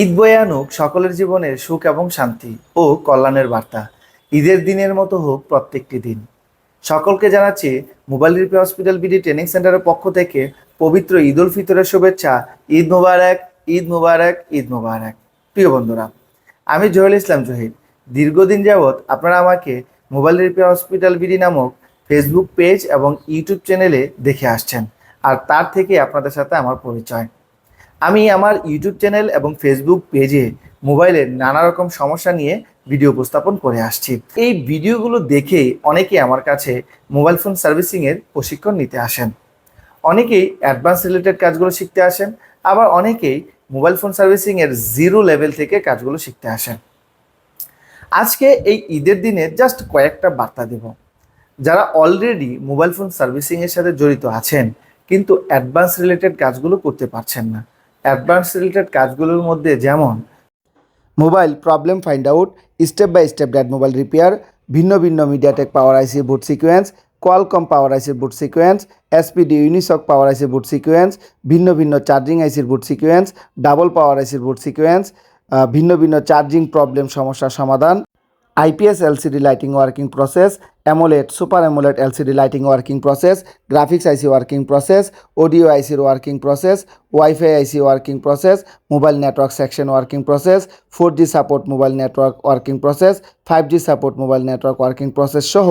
ঈদ বয়ে আনুক সকলের জীবনে সুখ এবং শান্তি ও কল্যাণের বার্তা। ঈদের দিনের মতো হোক প্রত্যেকটি দিন। সকলকে জানাচ্ছি, mobile repair hospital BD training সেন্টারের পক্ষ থেকে পবিত্র ঈদ উল ফিতরের শুভেচ্ছা, ঈদ মোবারক ঈদ মোবারক ঈদ মোবারক। প্রিয় বন্ধুরা, আমি জহুল ইসলাম জহির। দীর্ঘদিন যাবৎ আপনারা আমাকে মোবাইল রিপেয়ার হসপিটাল বিডি নামক ফেসবুক পেজ এবং ইউটিউব চ্যানেলে দেখে আসছেন। আর তার থেকে আপনাদের সাথে আমার পরিচয়। আমি আমার ইউটিউব চ্যানেল এবং ফেসবুক পেজে মোবাইলের নানা রকম সমস্যা নিয়ে ভিডিও উপস্থাপন করে আসছি। এই ভিডিওগুলো দেখে অনেকে আমার কাছে মোবাইল ফোন সার্ভিসিংয়ের প্রশিক্ষণ নিতে আসেন। অনেকেই অ্যাডভান্স রিলেটেড কাজগুলো শিখতে আসেন, আবার অনেকেই মোবাইল ফোন সার্ভিসিংয়ের জিরো লেভেল থেকে কাজগুলো শিখতে আসেন। আজকে এই ঈদের দিনে জাস্ট কয়েকটা বার্তা দেব। যারা অলরেডি মোবাইল ফোন সার্ভিসিংয়ের সাথে জড়িত আছেন, কিন্তু অ্যাডভান্স রিলেটেড কাজগুলো করতে পারছেন না। অ্যাডভান্স রিলেটেড কাজগুলোর মধ্যে যেমন mobile problem find out, step by step that mobile repair, ভিন্ন ভিন্ন MediaTek power IC boot sequence Qualcomm power আইসির boot sequence SPD Unisoc power আইসির বুট সিকোয়েন্স, ভিন্ন ভিন্ন চার্জিং আইসির বুট সিকোয়েন্স, ডাবল পাওয়ার আইসির বুট সিকোয়েন্স ভিন্ন ভিন্ন চার্জিং প্রবলেম সমস্যার সমাধান IPS LCD lighting working process AMOLED super AMOLED LCD lighting working process graphics IC working process audio আইসির working process WiFi IC working process mobile network section working process four G support mobile network working process five G support mobile network working process সহ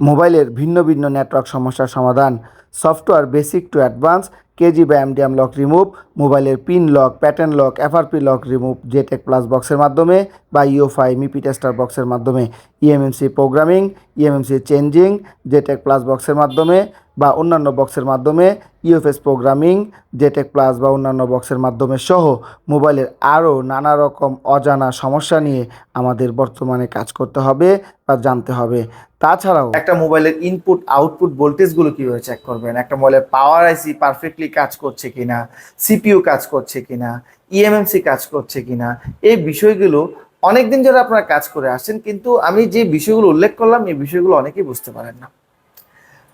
মোবাইলের ভিন্ন ভিন্ন network সমস্যার সমাধান। Software basic to advance KG বা MDM lock remove মোবাইলের pin lock pattern lock FRP lock remove JTAG plus বক্সের মাধ্যমে বা ইওফাই মিপি টেস্টার বক্সের মাধ্যমে। EMMC programming eMMC changing JTAG plus বক্সের মাধ্যমে বা অন্যান্য বক্সের মাধ্যমে। ইউএফএস প্রোগ্রামিং জেটেক প্লাস বা অন্যান্য বক্সের মাধ্যমে সহ মোবাইলের আরও নানা রকম অজানা সমস্যা নিয়ে আমাদের বর্তমানে কাজ করতে হবে বা জানতে হবে। তাছাড়াও একটা মোবাইলের ইনপুট আউটপুট ভোল্টেজগুলো কীভাবে চেক করবেন? একটা মোবাইলের পাওয়ার আইসি পারফেক্টলি কাজ করছে কিনা? সিপিইউ কাজ করছে কিনা ইএমএমসি কাজ করছে কিনা, এই বিষয়গুলো অনেকদিন ধরে আপনারা কাজ করে আসছেন, কিন্তু আমি যে বিষয়গুলো উল্লেখ করলাম, এই বিষয়গুলো অনেকেই বুঝতে পারেন না।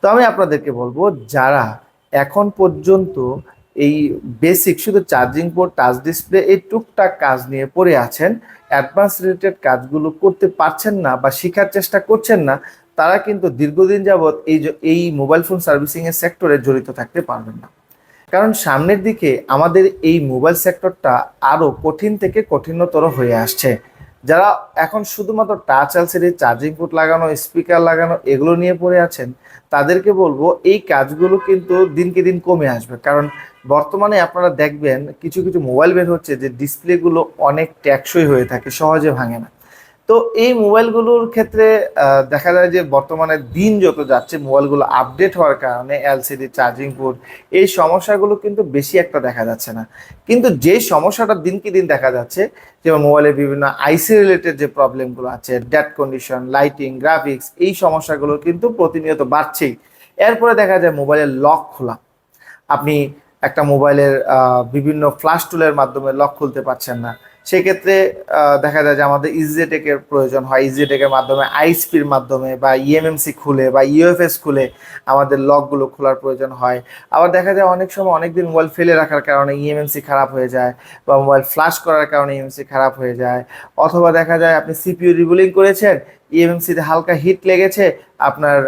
তো আমি আপনাদেরকে বলব, যারা এখন পর্যন্ত এই বেসিক শুধু চার্জিং পোর্ট টাচ ডিসপ্লে এই টুকটাক কাজ নিয়ে পড়ে আছেন অ্যাডভান্স রিলেটেড কাজগুলো করতে পারছেন না বা শেখার চেষ্টা করছেন না, তারা কিন্তু দীর্ঘদিন যাবৎ এই এই মোবাইল ফোন সার্ভিসিং এর সেক্টরে জড়িত থাকতে পারবেন না। কারণ সামনের দিকে আমাদের এই মোবাইল সেক্টরটা আরও কঠিন থেকে কঠিনতর হয়ে আসছে। যারা এখন শুধুমাত্র টাচ এলসিডি চার্জিং পোর্ট লাগানো স্পিকার লাগানো এগুলো নিয়ে পড়ে আছেন, তাদেরকে বলব এই কাজগুলো কিন্তু দিনকে দিন কমে আসবে। কারণ বর্তমানে আপনারা দেখবেন কিছু কিছু মোবাইল বের হচ্ছে যে ডিসপ্লেগুলো অনেক ট্যাকসই হয়ে থাকে, সহজে ভাঙে না। তো এই মোবাইলগুলোর ক্ষেত্রে দেখা যায় যে বর্তমানে দিন যত যাচ্ছে, মোবাইলগুলো আপডেট হওয়ার কারণে এলসিডি, চার্জিং পোর্ট এই সমস্যাগুলো কিন্তু বেশি একটা দেখা যাচ্ছে না। কিন্তু যে সমস্যাটা দিনকে দিন দেখা যাচ্ছে, যেমন মোবাইলের বিভিন্ন আইসি রিলেটেড যে প্রবলেমগুলো আছে ডেট কন্ডিশন লাইটিং গ্রাফিক্স এই সমস্যাগুলো কিন্তু প্রতিনিয়ত বাড়ছেই। এরপরে দেখা যায় মোবাইলের লক খোলা। আপনি একটা মোবাইলের বিভিন্ন ফ্লাশ টুলের মাধ্যমে লক খুলতে পারছেন না। সেক্ষেত্রে দেখা যায় যে আমাদের ইজিটেকের প্রয়োজন হয়। ইজিটেকের মাধ্যমে আইসপির মাধ্যমে বা ইএমএমসি খুলে বা ইউএফএস খুলে আমাদের লকগুলো খোলার প্রয়োজন হয়। আবার দেখা যায় অনেক সময় অনেকদিন মোবাইল ফেলে রাখার কারণে ইএমএমসি খারাপ হয়ে যায় বা মোবাইল ফ্লাশ করার কারণে ইএমএমসি খারাপ হয়ে যায়। অথবা দেখা যায় আপনি সিপিইউ রিবুলিং করেছেন ইএমএমসিতে হালকা হিট লেগেছে। আপনার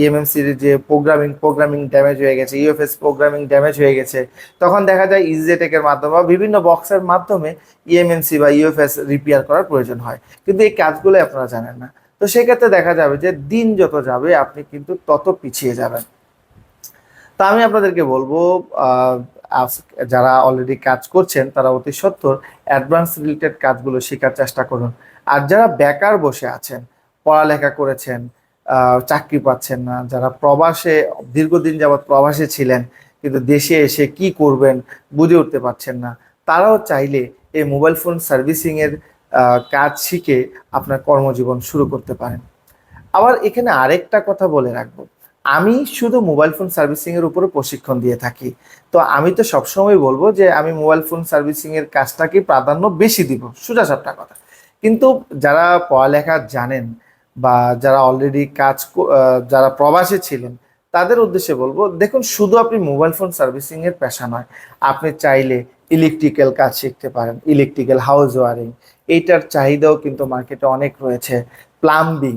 ইএমএমসির যে প্রোগ্রামিং প্রোগ্রামিং ড্যামেজ হয়ে গেছে ইউএফএস প্রোগ্রামিং ড্যামেজ হয়ে গেছে। তখন দেখা যায় ইজিটেকের মাধ্যমে বা বিভিন্ন বক্সের মাধ্যমে ইএমএমসি বা ইউএফএস রিপেয়ার করার প্রয়োজন হয়। কিন্তু এই কাজগুলো আপনারা জানেন না। তো সেক্ষেত্রে দেখা যাবে যে দিন যত যাবে, আপনি কিন্তু তত পিছিয়ে যাবেন। তা আমি আপনাদেরকে বলব যারা অলরেডি কাজ করছেন, তারা অতি সত্বর অ্যাডভান্স রিলেটেড কাজগুলো শেখার চেষ্টা করুন। আর যারা বেকার বসে আছেন, পড়ালেখা করেছেন চাকরি পাচ্ছেন না, যারা প্রবাসে, দীর্ঘদিন যাবৎ প্রবাসে ছিলেন, কিন্তু দেশে এসে কি করবেন বুঝে উঠতে পারছেন না, তারাও চাইলে এই মোবাইল ফোন সার্ভিসিং এর কাজ শিখে আপনার কর্মজীবন শুরু করতে পারেন। আবার এখানে আরেকটা কথা বলে রাখব। আমি শুধু মোবাইল ফোন সার্ভিসিং এর উপরে প্রশিক্ষণ দিয়ে থাকি। তো আমি তো সবসময় বলব যে আমি মোবাইল ফোন সার্ভিসিং এর কাজটাকে প্রাধান্য বেশি দিব। সোজা সাপটা কথা। কিন্তু যারা পড়ালেখা জানেন বা যারা অলরেডি কাজ যারা প্রবাসে ছিলেন, তাদের উদ্দেশ্যে বলব, দেখুন, শুধু আপনি মোবাইল ফোন সার্ভিসিং এর পেশা নয়, আপনি চাইলে ইলেকট্রিক্যাল কাজ শিখতে পারেন ইলেকট্রিক্যাল হাউস ওয়ারিং এইটার চাহিদাও কিন্তু মার্কেটে অনেক রয়েছে প্লাম্বিং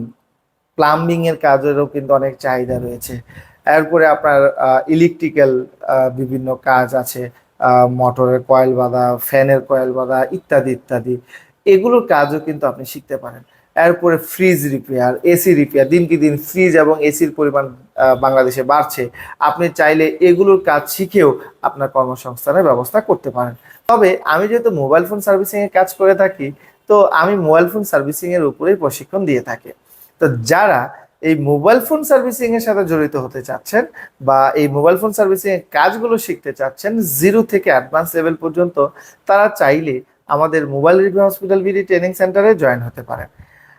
প্লাম্বিং এর কাজেরও কিন্তু অনেক চাহিদা রয়েছে, এরপরে আপনার ইলেকট্রিক্যাল বিভিন্ন কাজ আছে মোটরের কয়েল বাঁধা ফ্যানের কয়েল বাঁধা, ইত্যাদি ইত্যাদি এগুলোর কাজও কিন্তু আপনি শিখতে পারেন। এরপরে ফ্রিজ রিপেয়ার এসি রিপেয়ার দিন কি দিন ফ্রিজ এবং এসির পরিমাণ বাংলাদেশে বাড়ছে। আপনি চাইলে এগুলোর কাজ শিখেও আপনার কর্মসংস্থানের ব্যবস্থা করতে পারেন। তবে আমি যেহেতু মোবাইল ফোন সার্ভিসিং এর কাজ করে থাকি, তো আমি মোবাইল ফোন সার্ভিসিং এর উপরেই প্রশিক্ষণ দিয়ে থাকি। তো যারা এই মোবাইল ফোন সার্ভিসিং এর সাথে জড়িত হতে চাচ্ছেন বা এই মোবাইল ফোন সার্ভিসিং এর কাজগুলো শিখতে চাচ্ছেন জিরো থেকে অ্যাডভান্স লেভেল পর্যন্ত, তারা চাইলে আমাদের mobile review hospital BD training সেন্টারে জয়েন হতে পারেন।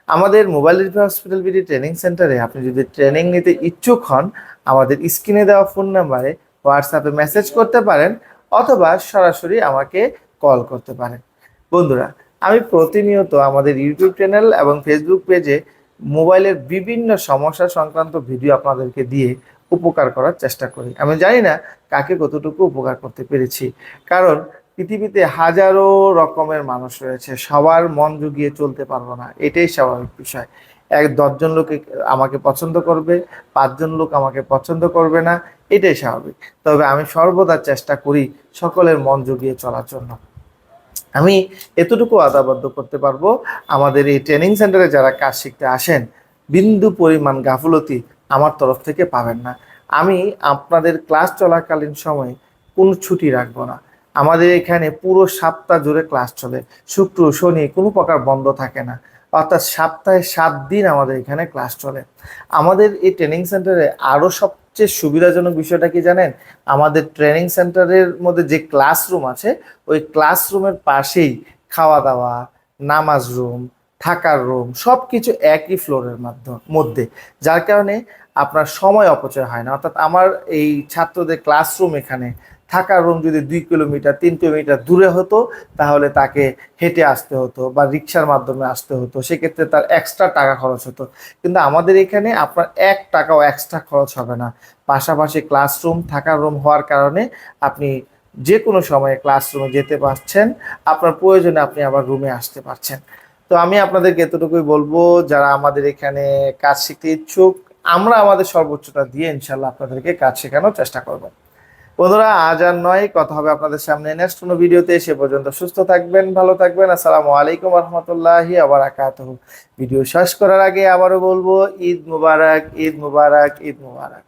আমাদের mobile review hospital BD training সেন্টারে আপনি যদি ট্রেনিং নিতে ইচ্ছুক হন, আমাদের স্ক্রিনে দেওয়া ফোন নাম্বারে হোয়াটসঅ্যাপে মেসেজ করতে পারেন অথবা সরাসরি আমাকে কল করতে পারেন। বন্ধুরা, আমি প্রতিনিয়ত আমাদের ইউটিউব চ্যানেল এবং ফেসবুক পেজে মোবাইলের বিভিন্ন সমস্যা সংক্রান্ত ভিডিও আপনাদেরকে দিয়ে উপকার করার চেষ্টা করি। আমি জানি না কাকে কতটুকু উপকার করতে পেরেছি, কারণ পৃথিবীতে হাজারো রকমের মানুষ রয়েছে, সবার মন জুগিয়ে চলতে পারব না, এটাই স্বাভাবিক বিষয়। এক দশজন লোক আমাকে পছন্দ করবে, পাঁচজন লোক আমাকে পছন্দ করবে না, এটাই স্বাভাবিক। তবে আমি সর্বদা চেষ্টা করি সকলের মন জুগিয়ে চলার জন্য। আমি এতটুকু আদাবদ্ধ করতে পারব, আমাদের এই ট্রেনিং সেন্টারে যারা কাজ শিখতে আসেন, বিন্দু পরিমাণ গাফলতি আমার তরফ থেকে পাবেন না। আমি আপনাদের ক্লাস চলাকালীন সময়ে কোনো ছুটি রাখব না। আমাদের এখানে পুরো সপ্তাহ জুড়ে ক্লাস চলে। শুক্র, শনি কোনো প্রকার বন্ধ থাকে না। অর্থাৎ সপ্তাহে সাত দিন আমাদের এখানে ক্লাস চলে। আমাদের এই ট্রেনিং সেন্টারে আরও সবচেয়ে সুবিধাজনক বিষয়টা কি জানেন? আমাদের ট্রেনিং সেন্টারের মধ্যে যে ক্লাসরুম আছে, ওই ক্লাসরুমের পাশেই খাওয়া দাওয়া, নামাজ রুম, থাকার রুম সব কিছু একই ফ্লোরের মাধ্যমে, মধ্যে। যার কারণে আপনার সময় অপচয় হয় না। অর্থাৎ আমার এই ছাত্রদের ক্লাসরুম এখানে থাকার রুম যদি দুই কিলোমিটার তিন কিলোমিটার দূরে হতো, তাহলে তাকে হেঁটে আসতে হতো বা রিক্সার মাধ্যমে আসতে হতো। সেক্ষেত্রে তার এক্সট্রা টাকা খরচ হতো। কিন্তু আমাদের এখানে আপনার এক টাকাও এক্সট্রা খরচ হবে না। পাশাপাশি ক্লাসরুম থাকার রুম হওয়ার কারণে আপনি যে কোনো সময়ে ক্লাসরুমে যেতে পারছেন। আপনার প্রয়োজনে আপনি আবার রুমে আসতে পারছেন। তো আমি আপনাদেরকে এতটুকুই বলব, যারা আমাদের এখানে কাজ শিখতে ইচ্ছুক, আমরা আমাদের সর্বোচ্চটা দিয়ে ইনশাল্লাহ আপনাদেরকে কাজ শেখানোর চেষ্টা করব। বন্ধুরা, আজ আর নয়। কথা হবে আপনাদের সামনে নেক্সট কোনো ভিডিওতে। এসে পর্যন্ত সুস্থ থাকবেন, ভালো থাকবেন। আসসালামু আলাইকুম রহমতুল্লাহি আবার একাত ভিডিও শেষ করার আগে আবারও বলব, ঈদ মুবারক ঈদ মুবারক ঈদ মুবারক।